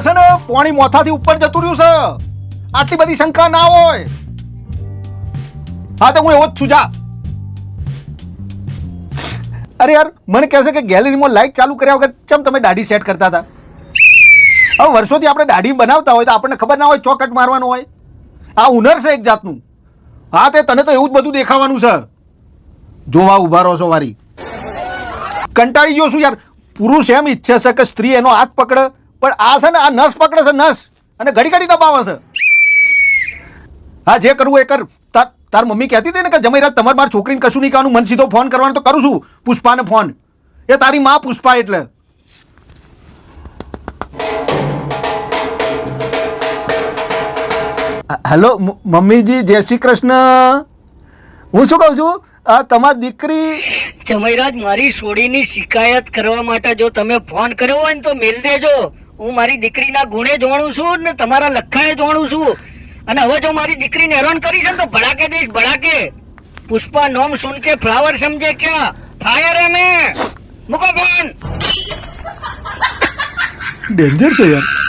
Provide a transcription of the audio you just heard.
છે ને, પોણી મોથાથી ઉપર જતું રહ્યું છે. આટલી બધી શંકા ના હોય. હા, તો હું એવો જ છું, જા. અરે યાર, મને કહે છે કે ગેલેરીમાં લાઇટ ચાલુ કર્યા વગર ચમ તમે દાઢી સેટ કરતા હતા? હવે વર્ષોથી આપણે દાઢી બનાવતા હોય તો આપણને ખબર ના હોય ચોકટ મારવાનું હોય. આ હુનર છે એક જાતનું. હા, તે તને તો એવું જ બધું દેખાવાનું છે. જોવા ઊભા રહો છો વારી. કંટાળી ગયો છું યાર. પુરુષ એમ ઈચ્છે છે કે સ્ત્રી એનો હાથ પકડે. પણ આ છે ને આ નસ પકડે છે નસ. અને ઘડી ઘડી દબાવે છે. હા જે કરવું એ કર. તાર તાર મમ્મી કહેતી હતી ને કે જમાઈ રાત તમારે મારી છોકરીને કશું નહીં કહેવાનું મન સીધો ફોન કરવાનો તો કરું છું. પુષ્પાને ફોન. એ તારી માં પુષ્પા એટલે. હેલો મમ્મીજી જય શ્રી કૃષ્ણ. હું શું કહું છું? આ તમારી દીકરી જમૈરાજ મારી સોડીની શિકાયત કરવા માટે જો તમે ફોન કર્યો હોય ને તો મેલ દેજો. હું મારી દીકરીના ગુણે જોણું છું ને તમારા લખાણે જોણું છું. અને હવે જો મારી દીકરીને હેરાન કરી છે ને તો ભડાકે દઈશ, ભડાકે. પુષ્પા નોમ સુન કે ફ્લાવર સમજે ક્યાં? ફાયર હે મેં મૂકો ફોન. ડેન્જર છે યાર.